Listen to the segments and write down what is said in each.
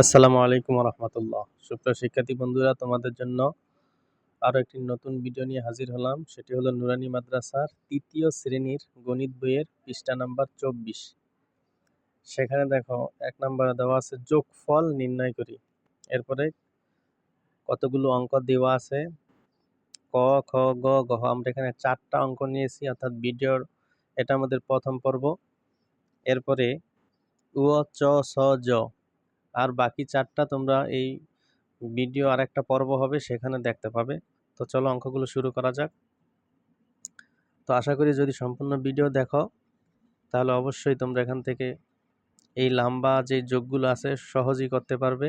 আসসালামু আলাইকুম রহমতুল্লাহ সুপ্রিয় শিক্ষার্থী বন্ধুরা, তোমাদের জন্য আরও একটি নতুন ভিডিও নিয়ে হাজির হলাম। সেটি হলো নুরানি মাদ্রাসার তৃতীয় শ্রেণির গণিত বইয়ের পৃষ্ঠা নাম্বার চব্বিশ। সেখানে দেখো, এক নম্বরে দেওয়া আছে, যোগফল নির্ণয় করি। এরপরে কতগুলো অঙ্ক দেওয়া আছে? ক, খ, গ গ আমরা এখানে চারটা অঙ্ক নিয়েছি, অর্থাৎ ভিডিওর এটা আমাদের প্রথম পর্ব। এরপরে উ চ স জ আর বাকি চারটা তোমরা এই ভিডিও আর একটা পর্ব হবে, সেখানে দেখতে পাবে। তো চলো অঙ্কগুলো শুরু করা যাক। তো আশা করি যদি সম্পূর্ণ ভিডিও দেখো, তাহলে অবশ্যই তোমরা এখান থেকে এই লম্বা যে যোগগুলো আছে, সহজেই করতে পারবে।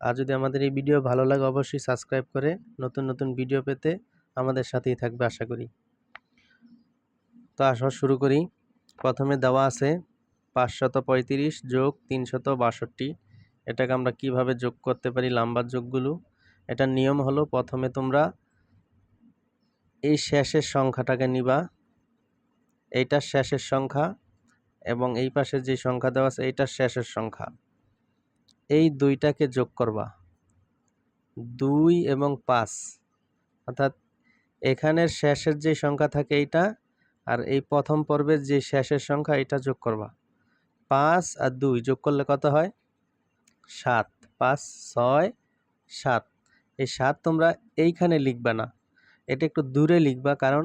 আর যদি আমাদের এই ভিডিও ভালো লাগে, অবশ্যই সাবস্ক্রাইব করে নতুন নতুন ভিডিও পেতে আমাদের সাথেই থাকবে, আশা করি। তো আসা শুরু করি। প্রথমে দেওয়া আছে পাঁচশত পঁয়ত্রিশ যোগ তিনশত বাষট্টি। এটাকে আমরা কীভাবে যোগ করতে পারি লাম্বার যোগগুলো? এটার নিয়ম হলো প্রথমে তোমরা এই শেষের সংখ্যাটাকে নিবা। এইটা শেষের সংখ্যা এবং এই পাশে যে সংখ্যা দেওয়া আছে এইটার শেষের সংখ্যা। এই দুইটাকে যোগ করবা। দুই এবং পাঁচ। অর্থাৎ এখানের শেষের যে সংখ্যা থাকে এইটা আর এই প্রথম পর্বের যে শেষের সংখ্যা এটা যোগ করবা। পাঁচ আর দুই যোগ করলে কত হয়? সাত। পাঁচ, ছয়, সাত। এই সাত তোমরা এইখানে লিখবা না। এটা একটু দূরে লিখবা কারণ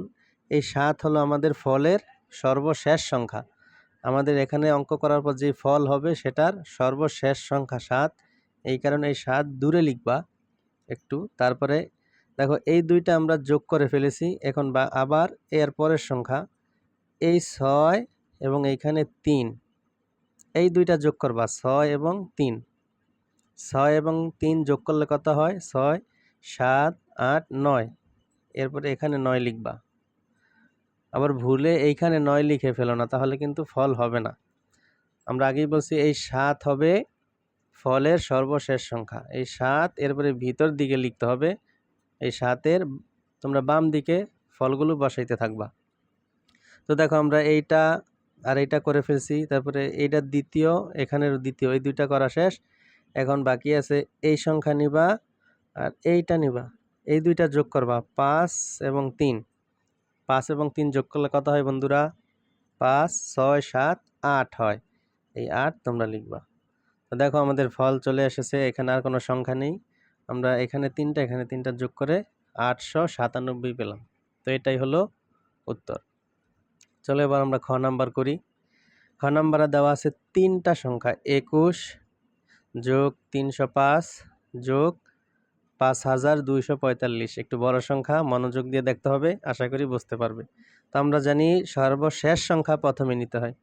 এই সাত হলো আমাদের ফলের সর্বশেষ সংখ্যা। আমাদের এখানে অঙ্ক করার পর যে ফল হবে সেটার সর্বশেষ সংখ্যা সাত। এই কারণে এই সাত দূরে লিখবা একটু। তারপরে দেখো এই দুইটা আমরা যোগ করে ফেলেছি। এখন বা আবার এর পরের সংখ্যা। এই ছয় এবং এইখানে তিন। এই দুইটা যোগ করবা ছয় এবং তিন। ছয় এবং তিন যোগ করলে কত হয়? ছয়, সাত, আট, নয়। এরপরে এখানে নয় লিখবা। আবার ভুলে এইখানে নয় লিখে ফেলো না, তাহলে কিন্তু ফল হবে না। আমরা আগেই বলছি এই সাত হবে ফলের সর্বশেষ সংখ্যা। এই সাত এরপরে ভিতর দিকে লিখতে হবে। এই সাতের তোমরা বাম দিকে ফলগুলো বসাইতে থাকবা। তো দেখো আমরা এইটা আর এইটা করে ফেলছি। তারপরে এইটার দ্বিতীয়, এখানের দ্বিতীয়, এই দুইটা করা শেষ। এখন বাকি আছে এই সংখ্যা নিবা আর এইটা নিবা। এই দুইটা যোগ করবা, পাঁচ এবং তিন। পাঁচ এবং তিন যোগ করলে কত হয় বন্ধুরা? পাঁচ, ছয়, সাত, আট হয়। এই আট তোমরা লিখবা। তো দেখো আমাদের ফল চলে এসেছে, এখানে আর কোনো সংখ্যা নেই। আমরা এখানে তিনটা এখানে তিনটা যোগ করে আটশো সাতানব্বই পেলাম। তো এটাই হলো উত্তর। চলো এবার আমরা খ নাম্বার করি। খ নাম্বারে দেওয়া আছে তিনটা সংখ্যা, একুশ যোগ তিনশো পাঁচ যোগ পাঁচ হাজার দুইশো পঁয়তাল্লিশ। একটু বড় সংখ্যা, মনোযোগ দিয়ে দেখতে হবে, আশা করি বুঝতে পারবে। তো আমরা জানি সর্বশেষ সংখ্যা প্রথমে নিতে হয়।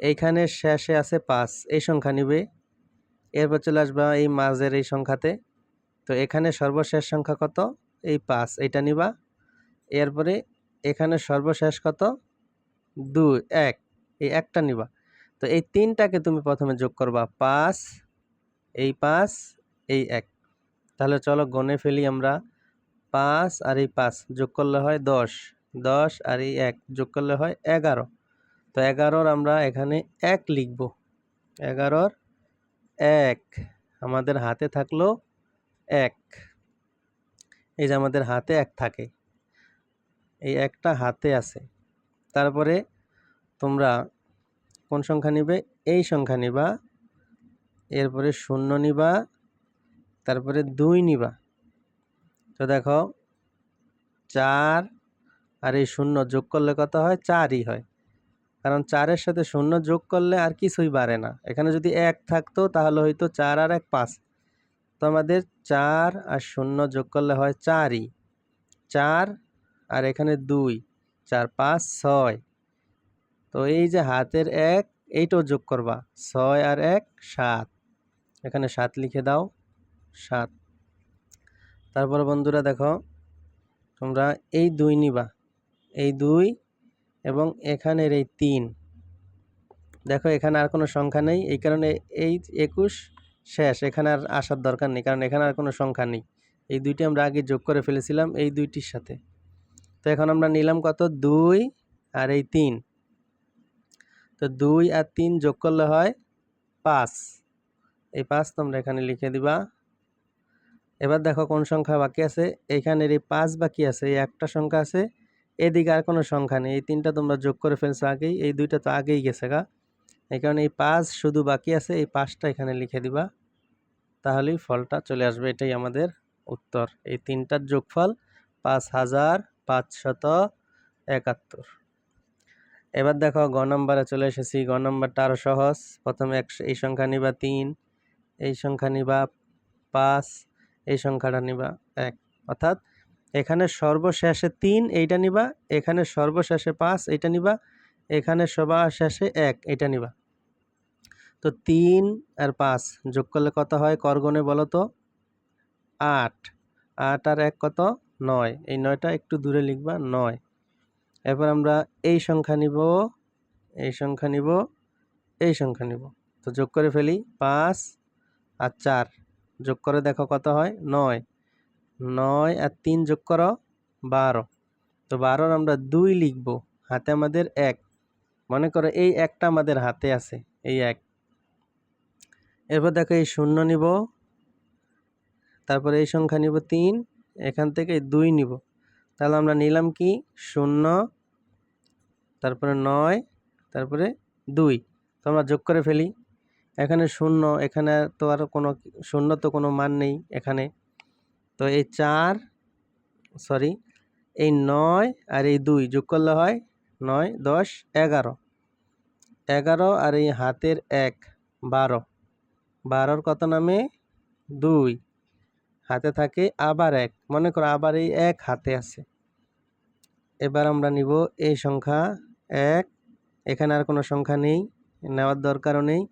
এইখানে শেষে আছে পাঁচ, এই সংখ্যা নিবে। এরপর চলে আসবা এই মাঝের এই সংখ্যাতে। তো এখানে সর্বশেষ সংখ্যা কত? এই পাঁচ, এইটা নিবা। এরপরে এখানে সর্বশেষ কত? দুই, এক, এই একটা নিবা। তো এই তিনটাকে তুমি প্রথমে যোগ করবা পাঁচ, এই পাঁচ, এই এক। তাহলে চলো গনে ফেলি আমরা পাঁচ আর এই পাঁচ। যোগ করলে হয় দশ দশ আর এই এক। যোগ করলে হয় এগারো। তো এগারোর আমরা এখানে এক লিখব। এগারোর এক। আমাদের হাতে থাকল এক। এই যে আমাদের হাতে এক থাকে। এই একটা হাতে আছে। তারপরে তোমরা কোন সংখ্যা নিবে? এই সংখ্যা নিবা, এরপরে শূন্য নিবা, তারপরে দুই নিবা। তো দেখো, চার আর এই শূন্য যোগ করলে কত হয়? চারই হয়। কারণ চারের সাথে শূন্য যোগ করলে আর কিছুই বাড়ে না। এখানে যদি এক থাকতো, তাহলে হয়তো চার আর এক পাঁচ। তো আমাদের চার আর শূন্য যোগ করলে হয় চারই। চার আর এখানে দুই। চার, পাঁচ, ছয়। তো এই যে হাতের এক, এইটাও যোগ করবা। ছয় আর এক, সাত। এখানে সাত লিখে দাও, সাত। তারপরে বন্ধুরা দেখো, তোমরা এই দুই নিবা। এই দুই এবং এখানের এই তিন। দেখো, এখানে আর কোনো সংখ্যা নেই। এই কারণে এই একুশ শেষ। এখানে আর আসার দরকার নেই, কারণ এখানে আর কোনো সংখ্যা নেই। এই দুইটি আমরা আগে যোগ করে ফেলেছিলাম, এই দুইটির সাথে। এখন আমরা নিলাম কত? দুই আর এই তিন। তো দুই আর তিন যোগ করলে হয় পাঁচ। এই পাঁচ তোমরা এখানে লিখে দিবা। এবার দেখো কোন সংখ্যা বাকি আছে। এইখানের এই পাঁচ বাকি আছে, এই একটা সংখ্যা আছে। এদিকে আর কোনো সংখ্যা নেই। এই তিনটা তোমরা যোগ করে ফেলছো আগেই। এই দুইটা তো আগেই গেছে গা। এই কারণে এই পাঁচ শুধু বাকি আছে, এই পাঁচটা এখানে লিখে দিবা। তাহলেই ফলটা চলে আসবে। এটাই আমাদের উত্তর। এই তিনটার যোগফল পাঁচ হাজার পাঁচশত একাত্তর। এবার দেখো গ নম্বরে চলে এসেছি। গ নম্বরটা আরও সহজ। প্রথমে এক, এই সংখ্যা নিবা তিন, এই সংখ্যা নিবা পাঁচ, এই সংখ্যাটা নিবা এক। অর্থাৎ এখানে সর্বশেষে তিন, এইটা নিবা, এখানে সর্বশেষে পাঁচ, এইটা নিবা, এখানে সবার শেষে এক এটা নিবা। তো তিন আর পাঁচ যোগ করলে কত হয়? করগণে বলো তো। আট। আট আর এক কত? নয়। এই নয়টা একটু দূরে লিখবা, নয়। এরপর আমরা এই সংখ্যা নিব, এই সংখ্যা নিব, এই সংখ্যা নিব। তো যোগ করে ফেলি, পাঁচ আর চার। যোগ করে দেখো কত হয়? নয়। নয় আর তিন যোগ করো, বারো। তো বারোর আমরা দুই লিখব, হাতে আমাদের এক। মনে করো এই একটা আমাদের হাতে আছে, এই এক। এরপর দেখো এই শূন্য নিব, তারপরে এই সংখ্যা নিব তিন এখান থেকে দুই নিব। তাহলে আমরা নিলাম কি? শূন্য, তারপরে নয়, তারপরে দুই। তো আমরা যোগ করে ফেলি। এখানে শূন্য, এখানে তো আর কোনো শূন্য তো কোনো মান নেই এখানে। তো এই চার সরি এই নয় আর এই দুই যোগ করলে হয় নয়, দশ, এগারো। এগারো আর এই হাতের এক, বারো। বারোর কত নামে? দুই। হাতে থাকে, আবার এক। মনে করো আবার এই এক হাতে আছে। এবার আমরা নিব এই সংখ্যা এক। এখানে আর কোনো সংখ্যা নেই, নেওয়ার দরকারও নেই।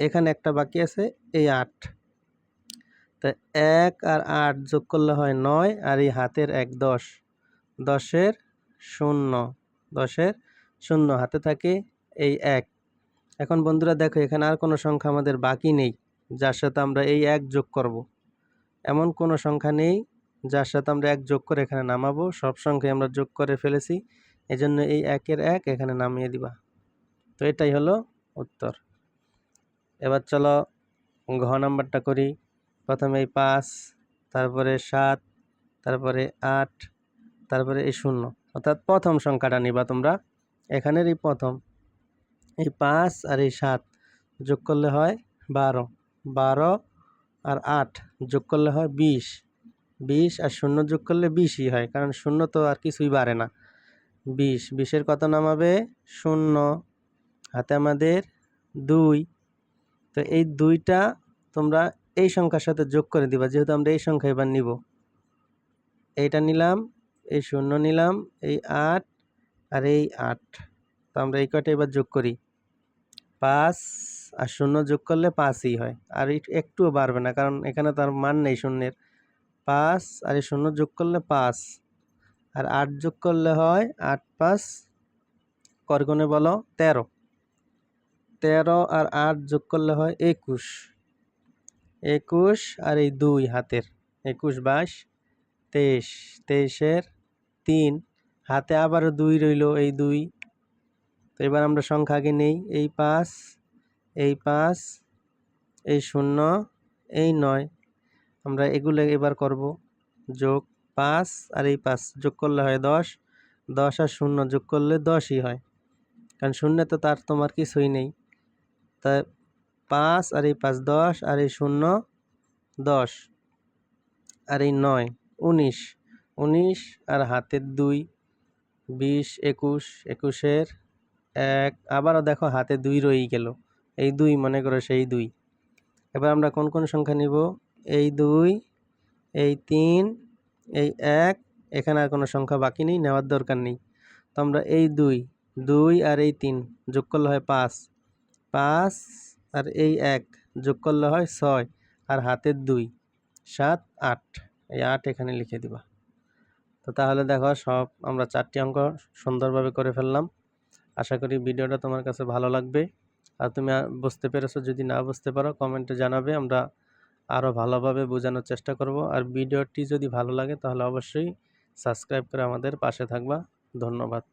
এখানে একটা বাকি আছে, এই আট। তা এক আর আট যোগ করলে হয় নয়, আর এই হাতের এক দশ। দশের শূন্য। দশের শূন্য, হাতে থাকে এই এক। এখন বন্ধুরা দেখো, এখানে আর কোনো সংখ্যা আমাদের বাকি নেই, যার সাথে আমরা এই এক যোগ করব। এমন কোনো সংখ্যা নেই, যার সাথে আমরা এক যোগ করে এখানে নামাবো। সব সংখ্যায় আমরা যোগ করে ফেলেছি। এজন্য এই একের এক এখানে নামিয়ে দিবা। তো এটাই হলো উত্তর। এবার চলো ঘ নাম্বারটা করি। প্রথমে এই পাঁচ, তারপরে সাত, তারপরে আট, তারপরে এই শূন্য। অর্থাৎ প্রথম সংখ্যাটা নিবা তোমরা। এখানের এই প্রথম। এই পাঁচ আর এই সাত যোগ করলে হয় বারো। বারো আর আট যোগ করলে হয় বিশ। বিশ আর শূন্য যোগ করলে বিশই হয়, কারণ শূন্য তো আর কিছুই বাড়ে না। বিশ, বিশের কত নামাবে? শূন্য। হাতে আমাদের দুই। তো এই দুইটা তোমরা এই সংখ্যার সাথে যোগ করে দিবা, যেহেতু আমরা এই সংখ্যা এবার নিব। এইটা নিলাম, এই শূন্য নিলাম, এই আট আর এই আট। তো আমরা এই কয়টা এবার যোগ করি? পাঁচ আর শূন্য যোগ করলে পাঁচই হয়। আর একটুও বাড়বে না, কারণ এখানে তার মান নেই শূন্যের। পাঁচ, আর এই শূন্য যোগ করলে পাঁচ। আর আট যোগ করলে হয় আট পাঁচ করগুণে বলো তেরো। তেরো আর আট যোগ করলে হয় একুশ। একুশ আর এই দুই হাতের, একুশ বাইশ, তেইশ। তেইশের তিন, হাতে আবারও দুই রইল এই দুই। তো এবার আমরা সংখ্যা আগে নেই, এই পাঁচ এই পাঁচ, এই শূন্য, এই নয়। আমরা এগুলো এবার করব। যোগ পাঁচ আর এই পাঁচ যোগ করলে হয় দশ। দশ আর শূন্য যোগ করলে দশই হয়। কারণ শূন্যে তো তার তোমার কিছুই নেই। তা পাঁচ আর এই পাঁচ দশ আর এই শূন্য দশ। আর এই নয় উনিশ। উনিশ আর হাতের দুই। বিশ, একুশ, একুশের এক। আবারও দেখো হাতে দুই রয়েই গেল। এই দুই, মনে করো সেই দুই। এবার আমরা কোন কোন সংখ্যা নিব? এই দুই, এই তিন, এই এক, এখানে আর কোনো সংখ্যা বাকি নেই, নেওয়ার দরকার নেই। তো আমরা এই দুই দুই আর এই তিন যোগ করলে হয় পাঁচ। পাঁচ আর এই এক যোগ করলে হয় ছয় আর হাতের দুই, সাত, আট। এই আট এখানে লিখে দিবা। তো তাহলে দেখো সব আমরা চারটি অঙ্ক সুন্দরভাবে করে ফেললাম। আশা করি ভিডিওটা তোমার কাছে ভালো লাগবে। আর তুমি বুঝতে পেরেছ, যদি না বুঝতে পারো, কমেন্টে জানাবে, আমরা আরও ভালোভাবে বোঝানোর চেষ্টা করব। আর ভিডিওটি যদি ভালো লাগে, তাহলে অবশ্যই সাবস্ক্রাইব করে আমাদের পাশে থাকবা। ধন্যবাদ।